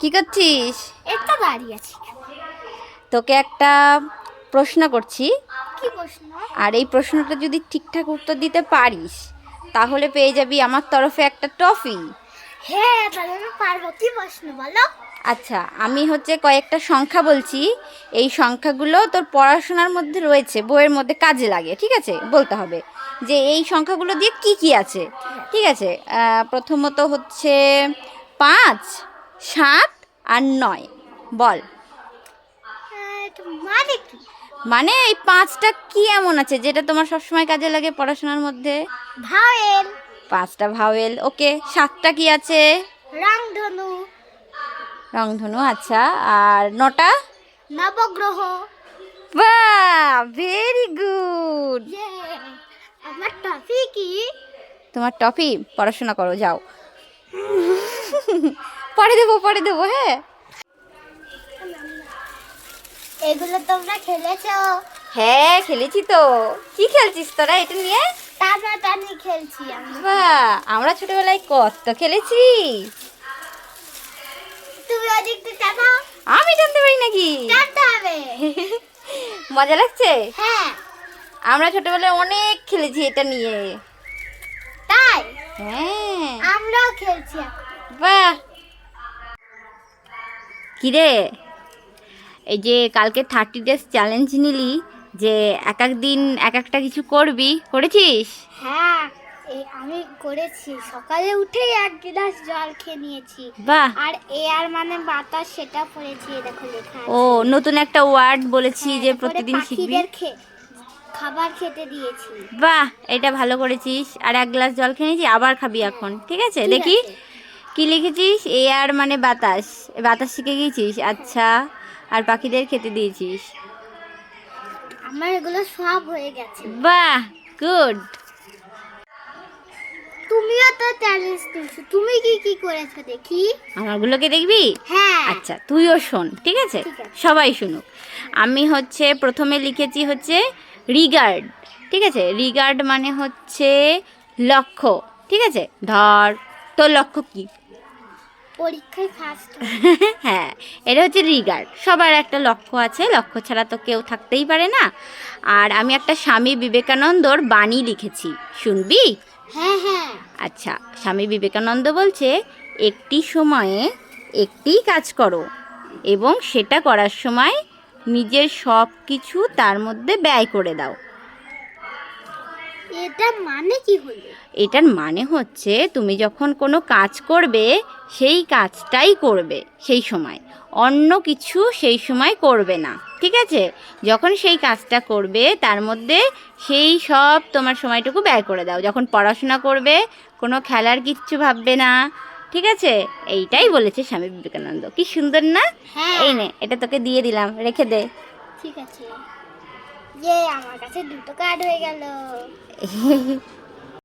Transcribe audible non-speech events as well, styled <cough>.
কি করছিস? একটা দাঁড়িয়ে আছি। তোকে একটা প্রশ্ন করছি। কি প্রশ্ন? আর এই প্রশ্নটা যদি ঠিকঠাক উত্তর দিতে পারিস তাহলে পেয়ে যাবি আমার তরফে একটা ট্রফি। হ্যাঁ তাহলে আমি পারব। কি প্রশ্ন বলো? আচ্ছা আমি হচ্ছে কয়েকটা সংখ্যা বলছি। এই সংখ্যাগুলো তোর পড়াশোনার মধ্যে রয়েছে বইয়ের মধ্যে কাজে লাগে ঠিক আছে? বলতে হবে যে এই সংখ্যাগুলো দিয়ে কি কি আছে ঠিক আছে? প্রথমত হচ্ছে পাঁচ সাত আর নয়। বল। মানে কি? মানে এই পাঁচটা কি এমন আছে যেটা তোমার সবসময় কাজে লাগে পড়াশোনার মধ্যে? ভাওয়েল। পাঁচটা ভাওয়েল। ওকে সাতটা কি আছে? রাংধনু রংধনু আচ্ছা। আর নটা? নবগ্রহ। বাহ ভেরি গুড। ইয়ে আমার টফি কি তোমার টপি পড়াশোনা করো যাও। পরে দেবো পরে দেবো হ্যাঁ। এগুলো তোমরা খেলেছো? হ্যাঁ খেলেছি তো। কি খেলছিস তোরা এটা নিয়ে? টানা টানি খেলছি বাহ আমরা ছোটবেলায় কত খেলেছি। তুমি ওদিকটা টানো আমি জানতে পারি নাকি? টানতে হবে। <laughs> মজা লাগছে? হ্যাঁ। আমরা ছোটবেলায় অনেক খেলেছি এটা নিয়ে। তাই? হ্যাঁ। আমরাও খেলছি। বাহ কিরে? এই যে কালকে থার্টি ডেজ চ্যালেঞ্জ নিলি যে এক এক দিন এক একটা কিছু করবি করেছিস? হ্যাঁ এই আমি করেছি। সকালে উঠেই এক গ্লাস জল খেয়ে নিয়েছি। বাহ। আর এয়ার মানে বাতাস সেটা পড়েছি দেখো লেখা ও নতুন একটা ওয়ার্ড বলেছি হ্যাঁ, যে প্রতিদিন শিখবি। খাবার খেতে দিয়েছি। বাহ এটা ভালো করেছিস। আর এক গ্লাস জল খেয়ে নিয়েছি আবার খাবি এখন। ঠিক আছে দেখি। কি লিখেছিস? এয়ার মানে বাতাস। এ বাতাস শিখে গিয়েছিস আচ্ছা। আর পাখিদের খেতে দিয়েছিস? আমার এগুলো সব হয়ে গেছে। বাহ! গুড। তুমিও তো চ্যালেঞ্জ নিয়েছো তুমি কি কি করেছ দেখি? আমারগুলোকে দেখবি? হ্যাঁ। আচ্ছা তুইও শোন ঠিক আছে? ঠিক আছে। সবাই শুনুক। আমি হচ্ছে প্রথমে লিখেছি হচ্ছে রিগার্ড ঠিক আছে? রিগার্ড মানে হচ্ছে লক্ষ্য ঠিক আছে? ধর তোর লক্ষ্য কি? পরীক্ষায় ফার্স্ট <laughs> হ্যাঁ এটা হচ্ছে রিগার্ড সবার একটা লক্ষ্য আছে লক্ষ্য ছাড়া তো কেউ থাকতেই পারে না। আর আমি একটা স্বামী বিবেকানন্দর বাণী লিখেছি। শুনবি? হ্যাঁ হ্যাঁ। আচ্ছা স্বামী বিবেকানন্দ বলছে একটি সময়ে একটি কাজ করো এবং সেটা করার সময় নিজের সব কিছু তার মধ্যে ব্যয় করে দাও। এটা মানে কি হলো? এটার মানে হচ্ছে তুমি যখন কোনো কাজ করবে সেই কাজটাই করবে সেই সময়। অন্য কিছু সেই সময় করবে না ঠিক আছে? যখন সেই কাজটা করবে তার মধ্যে সেই সব তোমার সময়টুকু ব্যয় করে দাও। যখন পড়াশোনা করবে কোনো খেলার কিচ্ছু ভাববে না ঠিক আছে? এইটাই বলেছে স্বামী বিবেকানন্দ। কি সুন্দর না? হ্যাঁ। এই নে এটা তোকে দিয়ে দিলাম রেখে দে। ঠিক আছে। ইয়ে আমার কাছে দুটো কার্ড হয়ে গেল। <laughs>